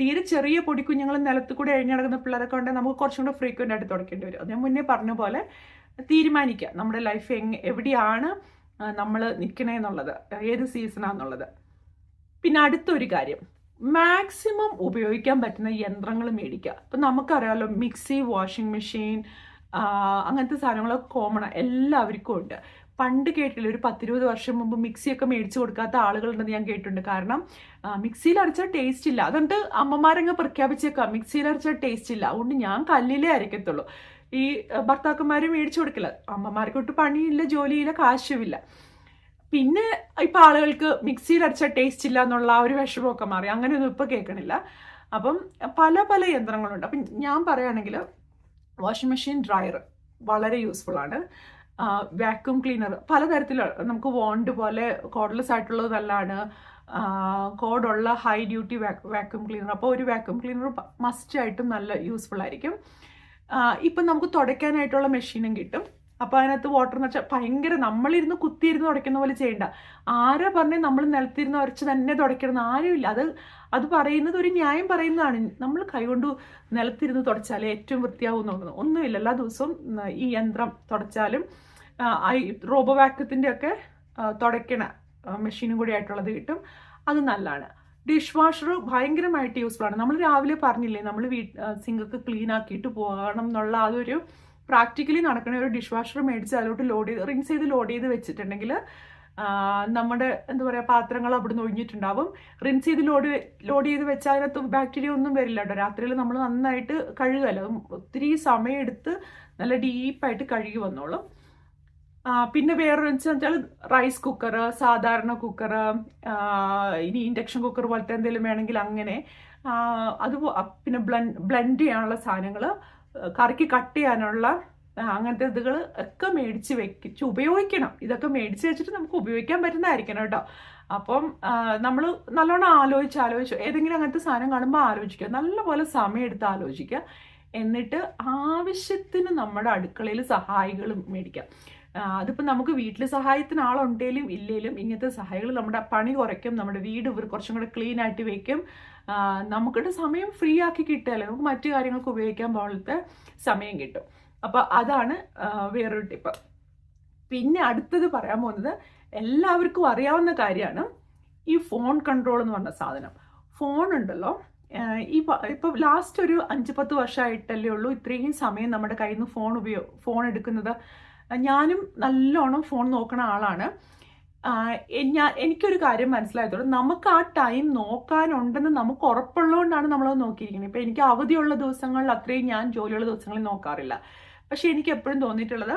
തീരെ ചെറിയ പൊടിക്കുഞ്ഞുങ്ങൾ നിലത്ത് കൂടെ എഴുന്നടക്കുന്ന പിള്ളേരൊക്കെ ഉണ്ടെങ്കിൽ നമുക്ക് കുറച്ചും കൂടെ ഫ്രീക്വന്റ് ആയിട്ട് തുടക്കേണ്ടി വരും. അത് ഞാൻ മുന്നേ പറഞ്ഞ പോലെ തീരുമാനിക്കുക നമ്മുടെ ലൈഫ് എങ് എവിടെയാണ് നമ്മൾ നിൽക്കണേന്നുള്ളത് ഏത് സീസണാന്നുള്ളത് പിന്നെ അടുത്തൊരു കാര്യം മാക്സിമം ഉപയോഗിക്കാൻ പറ്റുന്ന യന്ത്രങ്ങൾ മേടിക്കുക. ഇപ്പം നമുക്കറിയാമല്ലോ മിക്സി വാഷിംഗ് മെഷീൻ അങ്ങനത്തെ സാധനങ്ങളൊക്കെ കോമണ എല്ലാവർക്കും ഉണ്ട്. പണ്ട് കേട്ടില്ല ഒരു പത്തിരുപത് വർഷം മുമ്പ് മിക്സിയൊക്കെ മേടിച്ചു കൊടുക്കാത്ത ആളുകളുണ്ടെന്ന് ഞാൻ കേട്ടിട്ടുണ്ട്. കാരണം മിക്സിയിൽ അരച്ചാൽ ടേസ്റ്റ് ഇല്ല. അതുകൊണ്ട് അമ്മമാരങ്ങ് പ്രഖ്യാപിച്ചേക്കാം മിക്സിയിൽ അരച്ചാൽ ടേസ്റ്റ് ഇല്ല. അതുകൊണ്ട് ഞാൻ കല്ലിലേ അരക്കത്തുള്ളൂ. ഈ ഭർത്താക്കന്മാരും മേടിച്ചു കൊടുക്കില്ല. അമ്മമാർക്കൊട്ട് പണിയില്ല ജോലിയില്ല കാശുമില്ല. പിന്നെ ഇപ്പം ആളുകൾക്ക് മിക്സിയിൽ അരച്ചാൽ ടേസ്റ്റ് ഇല്ല എന്നുള്ള ആ ഒരു വിഷമമൊക്കെ മാറി. അങ്ങനെയൊന്നും ഇപ്പോൾ കേൾക്കണില്ല. അപ്പം പല പല യന്ത്രങ്ങളുണ്ട്. അപ്പം ഞാൻ പറയുകയാണെങ്കിൽ വാഷിംഗ് മെഷീൻ ഡ്രയർ വളരെ യൂസ്ഫുൾ ആണ്. വാക്യൂം ക്ലീനർ പലതരത്തിലുള്ള നമുക്ക് വോണ്ട് പോലെ കോഡ്ലെസ് ആയിട്ടുള്ളത് നല്ലതാണ്. കോഡുള്ള ഹൈ ഡ്യൂട്ടി വാക്യൂം ക്ലീനർ അപ്പോൾ ഒരു വാക്യൂം ക്ലീനർ മസ്റ്റ് ആയിട്ടും നല്ല യൂസ്ഫുൾ ആയിരിക്കും. ഇപ്പം നമുക്ക് തുടയ്ക്കാനായിട്ടുള്ള മെഷീനും കിട്ടും. അപ്പോൾ അതിനകത്ത് വാട്ടർ എന്ന് വെച്ചാൽ ഭയങ്കര നമ്മളിരുന്ന് കുത്തിയിരുന്ന് തുടയ്ക്കുന്ന പോലെ ചെയ്യണ്ട. ആരാ പറഞ്ഞ് നമ്മൾ നിലത്തിരുന്ന് ഉരച്ച് തന്നെ തുടയ്ക്കണം ആരുമില്ല അത് അത് പറയുന്നത് ഒരു ന്യായം പറയുന്നതാണ്. നമ്മൾ കൈകൊണ്ട് നിലത്തിരുന്ന് തുടച്ചാലേ ഏറ്റവും വൃത്തിയാവും നോക്കുന്നത് ഒന്നുമില്ല. എല്ലാ ദിവസവും ഈ യന്ത്രം തുടച്ചാലും റോബോ വാക്യത്തിന്റെ ഒക്കെ തുടയ്ക്കണ മെഷീനും കൂടി ആയിട്ടുള്ളത് കിട്ടും. അത് നല്ലതാണ്. ഡിഷ് വാഷർ ഭയങ്കരമായിട്ട് യൂസ്ഫുൾ ആണ്. നമ്മൾ രാവിലെ പറഞ്ഞില്ലേ നമ്മൾ വീ സിങ്കൊക്കെ ക്ലീൻ ആക്കിയിട്ട് പോകണം എന്നുള്ള അതൊരു പ്രാക്ടിക്കലി നടക്കുന്ന ഒരു ഡിഷ് വാഷർ മേടിച്ച് അതിലോട്ട് ലോഡ് ചെയ്ത് റിൻസ് ചെയ്ത് ലോഡ് ചെയ്ത് വെച്ചിട്ടുണ്ടെങ്കിൽ നമ്മുടെ എന്താ പറയുക പാത്രങ്ങൾ അവിടുന്ന് ഒഴിഞ്ഞിട്ടുണ്ടാവും. റിൻസ് ചെയ്ത് ലോഡ് ലോഡ് ചെയ്ത് വെച്ചാൽ അതിനകത്ത് ബാക്ടീരിയ ഒന്നും വരില്ല കേട്ടോ. രാത്രിയിൽ നമ്മൾ നന്നായിട്ട് കഴുകല്ല ഒത്തിരി സമയമെടുത്ത് നല്ല ഡീപ്പായിട്ട് കഴുകി വന്നോളും. പിന്നെ വേറൊരു വെച്ചാൽ റൈസ് കുക്കർ സാധാരണ കുക്കർ ഇനി ഇൻഡക്ഷൻ കുക്കർ പോലത്തെ എന്തെങ്കിലും വേണമെങ്കിൽ അങ്ങനെ അത് പിന്നെ ബ്ലൻ ബ്ലെൻഡ് ചെയ്യാനുള്ള സാധനങ്ങൾ കറിക്ക് കട്ട് ചെയ്യാനുള്ള അങ്ങനത്തെ ഇതുകൾ ഒക്കെ മേടിച്ച് വെക്കിച്ച് ഉപയോഗിക്കണം. ഇതൊക്കെ മേടിച്ച് വെച്ചിട്ട് നമുക്ക് ഉപയോഗിക്കാൻ പറ്റുന്നതായിരിക്കണം കേട്ടോ. അപ്പം നമ്മൾ നല്ലോണം ആലോചിച്ച് ആലോചിച്ചു ഏതെങ്കിലും അങ്ങനത്തെ സാധനം കാണുമ്പോൾ ആലോചിക്കുക. നല്ലപോലെ സമയം എടുത്ത് ആലോചിക്കുക. എന്നിട്ട് ആവശ്യത്തിന് നമ്മുടെ അടുക്കളയിൽ സഹായികളും മേടിക്കാം അതിപ്പോൾ നമുക്ക് വീട്ടിൽ സഹായത്തിന് ആളുണ്ടേലും ഇല്ലേലും ഇങ്ങനത്തെ സഹായികൾ നമ്മുടെ പണി കുറയ്ക്കും നമ്മുടെ വീട് കുറച്ചും കൂടെ ക്ലീൻ ആയിട്ട് വെക്കും. നമുക്കിട്ട് സമയം ഫ്രീ ആക്കി കിട്ടുകയല്ലേ നമുക്ക് മറ്റു കാര്യങ്ങൾക്ക് ഉപയോഗിക്കാൻ പോലത്തെ സമയം കിട്ടും. അപ്പോൾ അതാണ് വേറൊരു ടിപ്പ് പിന്നെ അടുത്തത് പറയാൻ പോകുന്നത് എല്ലാവർക്കും അറിയാവുന്ന കാര്യമാണ് ഈ ഫോൺ കൺട്രോൾ എന്ന് പറഞ്ഞ സാധനം. ഫോൺ ഉണ്ടല്ലോ ഈ ഇപ്പോൾ ലാസ്റ്റ് ഒരു അഞ്ച് പത്ത് വർഷമായിട്ടല്ലേ ഉള്ളൂ ഇത്രയും സമയം നമ്മുടെ കയ്യിൽ നിന്ന് ഫോൺ ഉപയോഗ ഫോൺ എടുക്കുന്നത്. ഞാനും നല്ലോണം ഫോൺ നോക്കുന്ന ആളാണ്. ഞാൻ എനിക്കൊരു കാര്യം മനസ്സിലായതോടെ നമുക്ക് ആ ടൈം നോക്കാനുണ്ടെന്ന് നമുക്ക് ഉറപ്പുള്ളതുകൊണ്ടാണ് നമ്മളത് നോക്കിയിരിക്കുന്നത്. ഇപ്പം എനിക്ക് അവധിയുള്ള ദിവസങ്ങളിൽ അത്രയും ഞാൻ ജോലിയുള്ള ദിവസങ്ങളിൽ നോക്കാറില്ല. പക്ഷെ എനിക്ക് എപ്പോഴും തോന്നിയിട്ടുള്ളത്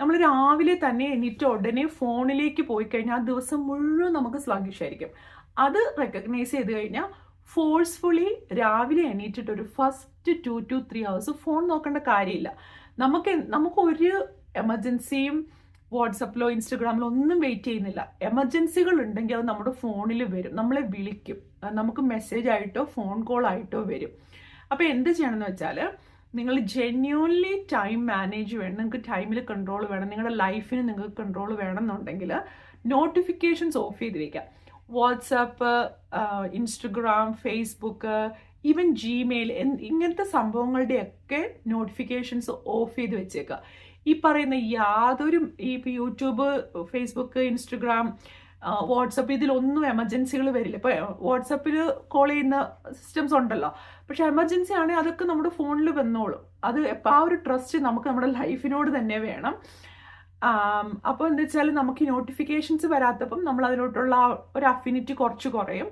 നമ്മൾ രാവിലെ തന്നെ എണീറ്റ ഉടനെ ഫോണിലേക്ക് പോയി കഴിഞ്ഞാൽ ആ ദിവസം മുഴുവൻ നമുക്ക് സ്ലഗിഷ് ആയിരിക്കും. അത് റെക്കഗ്നൈസ് ചെയ്ത് കഴിഞ്ഞാൽ ഫോഴ്സ്ഫുള്ളി രാവിലെ എണീറ്റിട്ട് ഒരു first two two three hours phone നോക്കേണ്ട കാര്യമില്ല. നമുക്ക് നമുക്ക് ഒരു എമർജൻസിയും വാട്സപ്പിലോ ഇൻസ്റ്റഗ്രാമിലോ ഒന്നും വെയിറ്റ് ചെയ്യുന്നില്ല. എമർജൻസികൾ ഉണ്ടെങ്കിൽ അത് നമ്മുടെ ഫോണിൽ വരും. നമ്മളെ വിളിക്കും. നമുക്ക് മെസ്സേജ് ആയിട്ടോ ഫോൺ കോൾ ആയിട്ടോ വരും. അപ്പോൾ എന്ത് ചെയ്യണമെന്ന് വെച്ചാൽ നിങ്ങൾ ജെന്യൂൻലി ടൈം മാനേജ് വേണം. നിങ്ങൾക്ക് ടൈമിൽ കൺട്രോൾ വേണം. നിങ്ങളുടെ ലൈഫിന് നിങ്ങൾക്ക് കൺട്രോൾ വേണം എന്നുണ്ടെങ്കിൽ നോട്ടിഫിക്കേഷൻസ് ഓഫ് ചെയ്ത് വയ്ക്കാം WhatsApp Instagram Facebook even Gmail ഇങ്ങനത്തെ സംഭവങ്ങളുടെയൊക്കെ നോട്ടിഫിക്കേഷൻസ് ഓഫ് ചെയ്ത് വെച്ചേക്കുക. ഈ പറയുന്ന യാതൊരു ഈ യൂട്യൂബ് ഫേസ്ബുക്ക് ഇൻസ്റ്റഗ്രാം വാട്സപ്പ് ഇതിലൊന്നും എമർജൻസികൾ വരില്ല. ഇപ്പോൾ വാട്സപ്പിൽ കോൾ ചെയ്യുന്ന സിസ്റ്റംസ് ഉണ്ടല്ലോ. പക്ഷെ എമർജൻസി ആണെങ്കിൽ അതൊക്കെ നമ്മുടെ ഫോണിൽ വന്നോളും. അത് എപ്പോൾ ആ ഒരു ട്രസ്റ്റ് നമുക്ക് നമ്മുടെ ലൈഫിനോട് തന്നെ വേണം. അപ്പോൾ എന്താ വെച്ചാൽ നമുക്ക് നോട്ടിഫിക്കേഷൻസ് വരാത്തപ്പം നമ്മൾ അതിനോട്ടുള്ള ഒരു അഫിനിറ്റി കുറച്ച് കുറയും.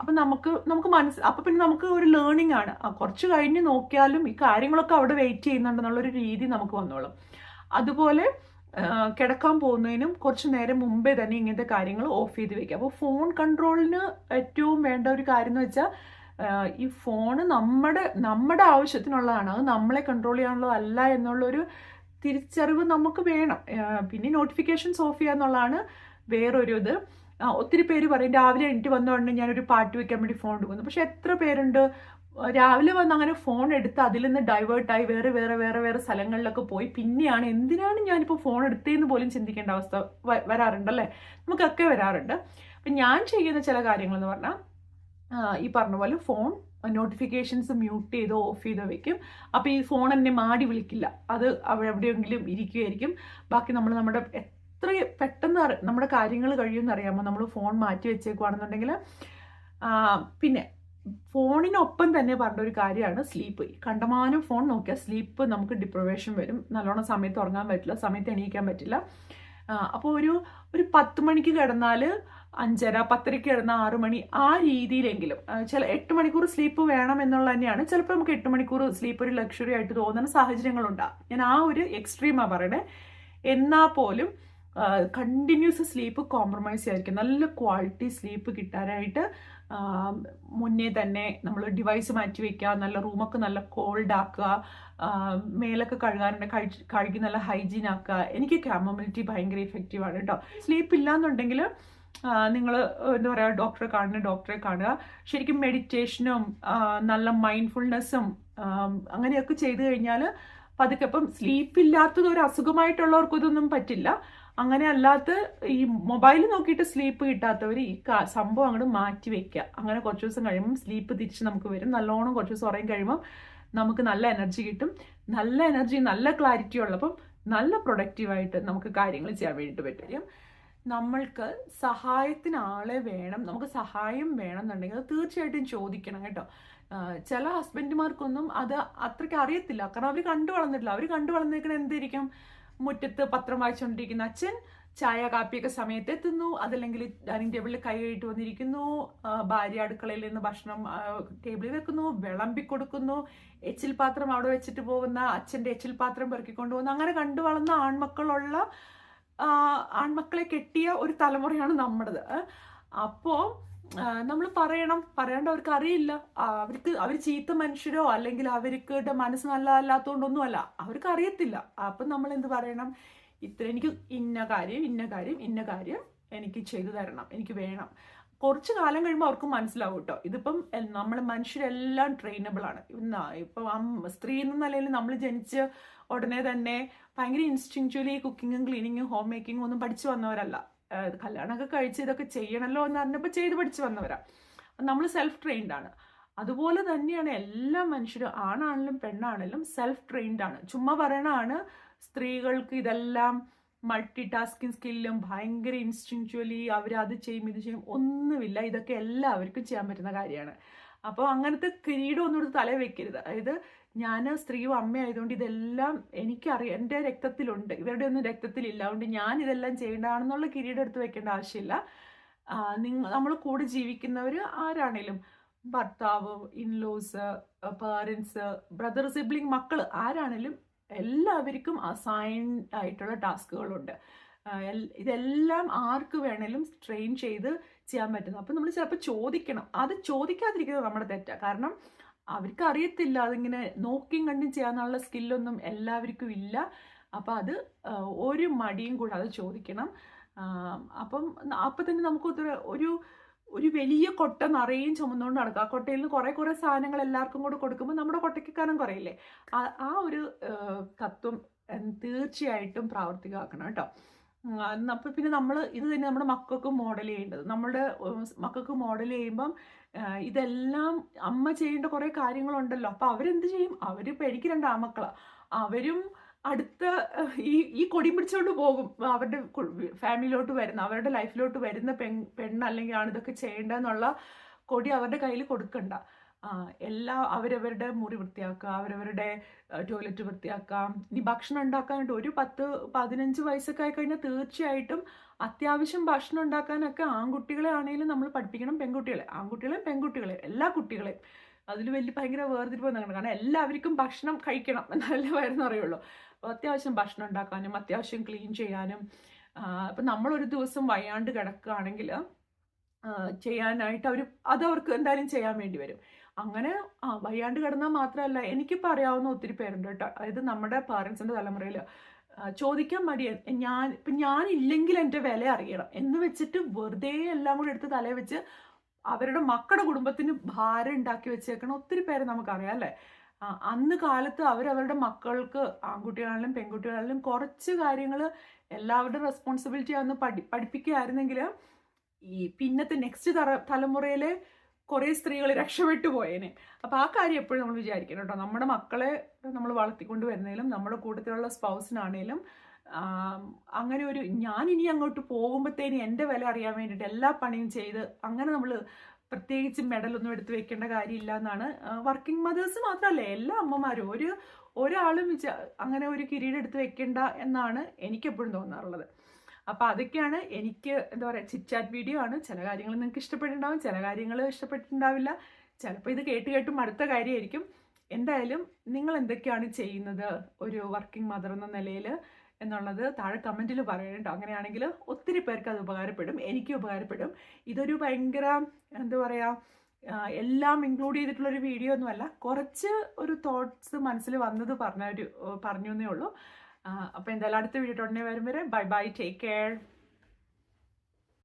അപ്പം നമുക്ക് നമുക്ക് മനസ്സ് അപ്പം പിന്നെ നമുക്ക് ഒരു ലേണിംഗ് ആണ്. കുറച്ച് കഴിഞ്ഞ് നോക്കിയാലും ഈ കാര്യങ്ങളൊക്കെ അവിടെ വെയിറ്റ് ചെയ്യുന്നുണ്ടെന്നുള്ളൊരു രീതി നമുക്ക് വന്നോളും. അതുപോലെ കിടക്കാൻ പോകുന്നതിനും കുറച്ച് നേരം മുമ്പേ തന്നെ ഇങ്ങനത്തെ കാര്യങ്ങൾ ഓഫ് ചെയ്ത് വെക്കുക. അപ്പോൾ ഫോൺ കൺട്രോളിന് ഏറ്റവും വേണ്ട ഒരു കാര്യം എന്ന് വെച്ചാൽ ഈ ഫോണ് നമ്മുടെ നമ്മുടെ ആവശ്യത്തിനുള്ളതാണ്. അത് നമ്മളെ കൺട്രോൾ ചെയ്യാനുള്ളതല്ല എന്നുള്ളൊരു തിരിച്ചറിവ് നമുക്ക് വേണം. പിന്നെ നോട്ടിഫിക്കേഷൻസ് ഓഫ് ചെയ്യുക എന്നുള്ളതാണ് വേറൊരു ഇത്. ആ, ഒത്തിരി പേര് പറയും രാവിലെ എണീറ്റ് വന്നുകൊണ്ട് ഞാനൊരു പാട്ട് വെക്കാൻ വേണ്ടി ഫോൺ എടുക്കുന്നു. പക്ഷെ എത്ര പേരുണ്ട്? രാവിലെ വന്ന് അങ്ങനെ ഫോൺ എടുത്ത് അതിൽ നിന്ന് ഡൈവേർട്ടായി വേറെ വേറെ വേറെ വേറെ സ്ഥലങ്ങളിലൊക്കെ പോയി. പിന്നെയാണ് എന്തിനാണ് ഞാനിപ്പോൾ ഫോൺ എടുത്തതെന്ന് പോലും ചിന്തിക്കേണ്ട അവസ്ഥ വരാറുണ്ടല്ലേ? നമുക്കൊക്കെ വരാറുണ്ട്. അപ്പം ഞാൻ ചെയ്യുന്ന ചില കാര്യങ്ങൾ എന്ന് പറഞ്ഞാൽ ഈ പറഞ്ഞ പോലെ ഫോൺ നോട്ടിഫിക്കേഷൻസ് മ്യൂട്ട് ചെയ്തോ ഓഫ് ചെയ്തോ വെക്കും. അപ്പോൾ ഈ ഫോൺ എന്നെ മാടി വിളിക്കില്ല. അത് അവിടെ എവിടെയെങ്കിലും ഇരിക്കുകയായിരിക്കും ബാക്കി നമ്മൾ നമ്മുടെ എത്ര പെട്ടെന്ന് നമ്മുടെ കാര്യങ്ങൾ കഴിയുമെന്ന് അറിയാമോ? നമ്മൾ ഫോൺ മാറ്റി വെച്ചേക്കുവാണെന്നുണ്ടെങ്കിൽ പിന്നെ ഫോണിനൊപ്പം തന്നെ പറഞ്ഞ ഒരു കാര്യമാണ് സ്ലീപ്പ്. കണ്ടമാനം ഫോൺ നോക്കിയാൽ സ്ലീപ്പ് നമുക്ക് ഡിപ്രവേഷൻ വരും. നല്ലോണം സമയത്ത് ഉറങ്ങാൻ പറ്റില്ല സമയത്ത് എണീക്കാൻ പറ്റില്ല. അപ്പോൾ ഒരു ഒരു പത്ത് മണിക്ക് കിടന്നാൽ അഞ്ചര പത്തരയ്ക്ക് കിടന്ന ആറ് മണി ആ രീതിയിലെങ്കിലും ചില എട്ട് മണിക്കൂർ സ്ലീപ്പ് വേണം എന്നുള്ളത് തന്നെയാണ്. ചിലപ്പോൾ നമുക്ക് എട്ട് മണിക്കൂർ സ്ലീപ്പ് ഒരു ലക്ഷറി ആയിട്ട് തോന്നുന്ന സാഹചര്യങ്ങളുണ്ടാകും. ഞാൻ ആ ഒരു എക്സ്ട്രീമാണ് പറയണേ. എന്നാൽ പോലും കണ്ടിന്യൂസ് സ്ലീപ്പ് കോംപ്രമൈസ് ആയിരിക്കും. നല്ല ക്വാളിറ്റി സ്ലീപ്പ് കിട്ടാനായിട്ട് മുന്നേ തന്നെ നമ്മൾ ഡിവൈസ് മാറ്റി വയ്ക്കുക നല്ല റൂമൊക്കെ നല്ല കോൾഡ് ആക്കുക മേലൊക്കെ കഴുകാനുണ്ട് കഴി കഴുകി നല്ല ഹൈജീൻ ആക്കുക. എനിക്ക് ക്യാമബിലിറ്റി ഭയങ്കര ഇഫക്റ്റീവാണ് കേട്ടോ സ്ലീപ്പ് ഇല്ലാന്നുണ്ടെങ്കിൽ നിങ്ങൾ എന്താ പറയുക ഡോക്ടറെ കാണുന്ന ഡോക്ടറെ കാണുക. ശരിക്കും മെഡിറ്റേഷനും നല്ല മൈൻഡ്ഫുൾനെസ്സും അങ്ങനെയൊക്കെ ചെയ്തു കഴിഞ്ഞാൽ പതുക്കെ ഇപ്പം സ്ലീപ്പ് ഇല്ലാത്തത് ഒരു അസുഖമായിട്ടുള്ളവർക്കൊന്നും പറ്റില്ല. അങ്ങനെ അല്ലാത്ത ഈ മൊബൈൽ നോക്കിയിട്ട് സ്ലീപ്പ് കിട്ടാത്തവർ ഈ സംഭവം അങ്ങോട്ട് മാറ്റി വെക്കുക അങ്ങനെ കുറച്ച് ദിവസം കഴിയുമ്പം സ്ലീപ്പ് തിരിച്ച് നമുക്ക് വരും. നല്ലോണം കുറച്ച് ദിവസം ഉറങ്ങി കഴിയുമ്പം നമുക്ക് നല്ല എനർജി കിട്ടും. നല്ല എനർജി നല്ല ക്ലാരിറ്റി ഉള്ളപ്പം നല്ല പ്രൊഡക്റ്റീവായിട്ട് നമുക്ക് കാര്യങ്ങൾ ചെയ്യാൻ വേണ്ടിയിട്ട് പറ്റും. നമ്മൾക്ക് സഹായത്തിന് ആളെ വേണം. നമുക്ക് സഹായം വേണം എന്നുണ്ടെങ്കിൽ അത് തീർച്ചയായിട്ടും ചോദിക്കണം കേട്ടോ. ചില ഹസ്ബൻഡുമാർക്കൊന്നും അത് അത്രയ്ക്ക് അറിയത്തില്ല. കാരണം അവർ കണ്ടു വളർന്നിട്ടില്ല. അവർ കണ്ടു വളർന്നേക്കണ എന്തായിരിക്കും മുറ്റത്ത് പത്രം വായിച്ചുകൊണ്ടിരിക്കുന്ന അച്ഛൻ ചായ കാപ്പിയൊക്കെ സമയത്ത് എത്തുന്നു അതല്ലെങ്കിൽ ഡൈനിങ് ടേബിളിൽ കൈ കഴിട്ട് വന്നിരിക്കുന്നു. ഭാര്യ അടുക്കളയിൽ നിന്ന് ഭക്ഷണം ടേബിളിൽ വെക്കുന്നു വിളമ്പി കൊടുക്കുന്നു. എച്ചിൽ പാത്രം അവിടെ വെച്ചിട്ട് പോകുന്ന അച്ഛന്റെ എച്ചിൽ പാത്രം പെറുക്കിക്കൊണ്ട് പോകുന്നു അങ്ങനെ കണ്ടു വളർന്ന ആൺമക്കളുള്ള ആൺമക്കളെ കെട്ടിയ ഒരു തലമുറയാണ് നമ്മുടേത്. അപ്പോൾ നമ്മൾ പറയണം. പറയാണ്ട് അവർക്ക് അറിയില്ല. അവർക്ക് അവർ ചീത്ത മനുഷ്യരോ അല്ലെങ്കിൽ അവർക്ക് മനസ്സ് നല്ലതല്ലാത്തതുകൊണ്ടൊന്നും അല്ല അവർക്ക് അറിയത്തില്ല. അപ്പം നമ്മൾ എന്ത് പറയണം? ഇത്ര എനിക്ക് ഇന്ന കാര്യം ഇന്ന കാര്യം ഇന്ന കാര്യം എനിക്ക് ചെയ്തു തരണം. എനിക്ക് വേണം. കുറച്ച് കാലം കഴിയുമ്പോൾ അവർക്ക് മനസ്സിലാവും കേട്ടോ ഇതിപ്പം നമ്മൾ മനുഷ്യരെല്ലാം ട്രെയിനബിൾ ആണ്. ഇപ്പം സ്ത്രീ എന്ന നിലയിൽ നമ്മൾ ജനിച്ച് ഉടനെ തന്നെ ഭയങ്കര ഇൻസ്റ്റിങ്ച്വലി കുക്കിങ്ങും ക്ലീനിങ്ങും ഹോം മേക്കിങ്ങും ഒന്നും പഠിച്ചു വന്നവരല്ല. കല്യാണമൊക്കെ കഴിച്ച് ഇതൊക്കെ ചെയ്യണമല്ലോ എന്ന് പറഞ്ഞപ്പോൾ ചെയ്ത് പഠിച്ച് വന്നവരാ. നമ്മൾ സെൽഫ് ട്രെയിൻഡ് ആണ്. അതുപോലെ തന്നെയാണ് എല്ലാ മനുഷ്യരും ആണാണെങ്കിലും പെണ്ണാണെങ്കിലും സെൽഫ് ട്രെയിൻഡ് ആണ്. ചുമ്മാ പറയണതാണ് സ്ത്രീകൾക്ക് ഇതെല്ലാം മൾട്ടി ടാസ്കിങ് സ്കില്ലും ഭയങ്കര ഇൻസ്റ്റിങ്ച്വലി അവർ അത് ചെയ്യും ഇത് ചെയ്യും ഒന്നുമില്ല. ഇതൊക്കെ എല്ലാവർക്കും ചെയ്യാൻ പറ്റുന്ന കാര്യമാണ്. അപ്പോൾ അങ്ങനത്തെ കിരീടം ഒന്നും എടുത്ത് തല വെക്കരുത് അതായത് ഞാൻ സ്ത്രീയും അമ്മയായതുകൊണ്ട് ഇതെല്ലാം എനിക്കറിയാം. എന്റെ രക്തത്തിലുണ്ട്. ഇവരുടെ ഒന്നും രക്തത്തിലില്ല. അതുകൊണ്ട് ഞാൻ ഇതെല്ലാം ചെയ്യേണ്ടതാണെന്നുള്ള കിരീടം എടുത്ത് വെക്കേണ്ട ആവശ്യമില്ല. നിങ്ങൾ നമ്മൾ കൂടെ ജീവിക്കുന്നവർ ആരാണേലും ഭർത്താവ് ഇൻലോസ് പേരൻസ് ബ്രദർ സിബ്ലിംഗ് മക്കൾ ആരാണേലും എല്ലാവർക്കും അസൈൻഡ് ആയിട്ടുള്ള ടാസ്കുകളുണ്ട്. ഇതെല്ലാം ആർക്ക് വേണേലും ട്രെയിൻ ചെയ്ത് ചെയ്യാൻ പറ്റുന്നു. അപ്പം നമ്മൾ ചിലപ്പോൾ ചോദിക്കണം. അത് ചോദിക്കാതിരിക്കുന്നത് നമ്മുടെ തെറ്റാണ് കാരണം അവർക്ക് അറിയത്തില്ല അതിങ്ങനെ നോക്കിയും കണ്ടും ചെയ്യാനുള്ള സ്കില്ലൊന്നും എല്ലാവർക്കും ഇല്ല. അപ്പം അത് ഒരു മടിയും കൂടാതെ ചോദിക്കണം. അപ്പം അപ്പം തന്നെ നമുക്ക് ഒരു- ഒരു വലിയ കൊട്ട നിറയും ചുമന്നുകൊണ്ട് നടക്കുക ആ കൊട്ടയിൽ നിന്ന് കുറേ കുറേ സാധനങ്ങൾ എല്ലാവർക്കും കൂടെ കൊടുക്കുമ്പോൾ നമ്മുടെ കൊട്ടയ്ക്ക് കനം കുറയില്ലേ? ആ ഒരു തത്വം തീർച്ചയായിട്ടും പ്രാവർത്തികമാക്കണം കേട്ടോ. അപ്പോൾ അപ്പം പിന്നെ നമ്മൾ ഇത് തന്നെ നമ്മുടെ മക്കൾക്ക് മോഡൽ ചെയ്യേണ്ടത്. നമ്മുടെ മക്കൾക്ക് മോഡൽ ചെയ്യുമ്പം ഇതെല്ലാം അമ്മ ചെയ്യേണ്ട കുറേ കാര്യങ്ങളുണ്ടല്ലോ. അപ്പം അവരെന്ത് ചെയ്യും? അവർ പേടിക്ക് രണ്ട് ആമക്കള അവരും അടുത്ത ഈ ഈ കൊടി പിടിച്ചുകൊണ്ട് പോകും. അവരുടെ ഫാമിലിയിലോട്ട് വരുന്ന അവരുടെ ലൈഫിലോട്ട് വരുന്ന പെൺ പെണ്ണ് അല്ലെങ്കിൽ ആണ് ഇതൊക്കെ ചെയ്യേണ്ടതെന്നുള്ള കൊടി അവരുടെ കയ്യിൽ കൊടുക്കണ്ട. എല്ലാ അവരവരുടെ മുറി വൃത്തിയാക്കുക അവരവരുടെ ടോയ്ലറ്റ് വൃത്തിയാക്കാം ഇനി ഭക്ഷണം ഉണ്ടാക്കാനായിട്ട് ഒരു പത്ത് പതിനഞ്ച് വയസ്സൊക്കെ ആയി കഴിഞ്ഞാൽ തീർച്ചയായിട്ടും അത്യാവശ്യം ഭക്ഷണം ഉണ്ടാക്കാനൊക്കെ ആൺകുട്ടികളെ ആണെങ്കിലും നമ്മൾ പഠിപ്പിക്കണം പെൺകുട്ടികളെ. ആൺകുട്ടികളെയും പെൺകുട്ടികളെയും എല്ലാ കുട്ടികളെയും. അതിൽ വലിയ ഭയങ്കര വേർതിരിവ് വന്നിട്ടുണ്ട്. കാരണം എല്ലാവർക്കും ഭക്ഷണം കഴിക്കണം എന്നാലേ വയറെന്ന് അറിയുള്ളൂ അപ്പോൾ അത്യാവശ്യം ഭക്ഷണം ഉണ്ടാക്കാനും അത്യാവശ്യം ക്ലീൻ ചെയ്യാനും അപ്പം നമ്മളൊരു ദിവസം വയ്യാണ്ട് കിടക്കുകയാണെങ്കിൽ ചെയ്യാനായിട്ട് അവർ അത് അവർക്ക് എന്തായാലും ചെയ്യാൻ വേണ്ടി വരും. അങ്ങനെ വയ്യാണ്ട് കിടന്നാൽ മാത്രമല്ല എനിക്കിപ്പോൾ അറിയാവുന്ന ഒത്തിരി പേരുണ്ട് കേട്ടോ. അതായത് നമ്മുടെ പാരൻസിന്റെ തലമുറയിൽ ചോദിക്കാൻ മടിയാണ് ഞാൻ ഞാൻ ഞാനില്ലെങ്കിൽ എന്റെ വില അറിയണം. എന്ന് വെച്ചിട്ട് വെറുതെ എല്ലാം കൂടി എടുത്ത് തലയിൽ വെച്ച് അവരുടെ മക്കളുടെ കുടുംബത്തിന് ഭാരം ഉണ്ടാക്കി വെച്ചേക്കണ ഒത്തിരി പേരെ നമുക്കറിയാം അല്ലേ? അന്ന് കാലത്ത് അവരവരുടെ മക്കൾക്ക് ആൺകുട്ടികളാണെങ്കിലും പെൺകുട്ടികളാണെങ്കിലും കുറച്ച് കാര്യങ്ങൾ എല്ലാവരുടെ റെസ്പോൺസിബിലിറ്റി ആണെന്ന് പഠി പഠിപ്പിക്കുകയായിരുന്നെങ്കിൽ ഈ പിന്നത്തെ നെക്സ്റ്റ് തറ തലമുറയിലെ കുറേ സ്ത്രീകൾ രക്ഷപ്പെട്ടു പോയേനെ. അപ്പോൾ ആ കാര്യം എപ്പോഴും നമ്മൾ വിചാരിക്കണം കേട്ടോ. നമ്മുടെ മക്കളെ നമ്മൾ വളർത്തിക്കൊണ്ട് വരുന്നതിലും നമ്മുടെ കൂട്ടത്തിലുള്ള സ്പൗസിനാണേലും അങ്ങനെ ഒരു ഞാൻ ഇനി അങ്ങോട്ട് പോകുമ്പോഴത്തേന് എന്റെ വില അറിയാൻ വേണ്ടിയിട്ട് എല്ലാ പണിയും ചെയ്ത് അങ്ങനെ നമ്മൾ പ്രത്യേകിച്ച് മെഡലൊന്നും എടുത്ത് വെക്കേണ്ട കാര്യമില്ല എന്നാണ് വർക്കിംഗ് മദേഴ്സ് മാത്രമല്ല എല്ലാ അമ്മമാരും. ഒരു ഒരാളും വിചാ അങ്ങനെ ഒരു കിരീടം എടുത്ത് വെക്കേണ്ട എന്നാണ് എനിക്കെപ്പോഴും തോന്നാറുള്ളത്. അപ്പോൾ അതൊക്കെയാണ് എനിക്ക് എന്താ പറയുക ചിറ്റാറ്റ് വീഡിയോ ആണ്. ചില കാര്യങ്ങൾ നിങ്ങൾക്ക് ഇഷ്ടപ്പെട്ടിട്ടുണ്ടാവും ചില കാര്യങ്ങൾ ഇഷ്ടപ്പെട്ടിട്ടുണ്ടാവില്ല. ചിലപ്പോൾ ഇത് കേട്ട് കേട്ടും അടുത്ത കാര്യമായിരിക്കും എന്തായാലും നിങ്ങൾ എന്തൊക്കെയാണ് ചെയ്യുന്നത് ഒരു വർക്കിംഗ് മദർ എന്ന നിലയിൽ എന്നുള്ളത് താഴെ കമന്റിൽ പറയണ്ട അങ്ങനെയാണെങ്കിൽ ഒത്തിരി പേർക്ക് അത് ഉപകാരപ്പെടും എനിക്കും ഉപകാരപ്പെടും. ഇതൊരു ഭയങ്കര എന്താ പറയുക എല്ലാം ഇൻക്ലൂഡ് ചെയ്തിട്ടുള്ളൊരു വീഡിയോ ഒന്നുമല്ല. കുറച്ച് ഒരു തോട്ട്സ് മനസ്സിൽ വന്നത് പറഞ്ഞ ഒരു പറഞ്ഞു എന്നേ ഉള്ളൂ. അപ്പോൾ എന്തായാലും അടുത്ത വീഡിയോ ഉടനെ വരും വരെ ബൈ ബൈ ടേക്ക് കെയർ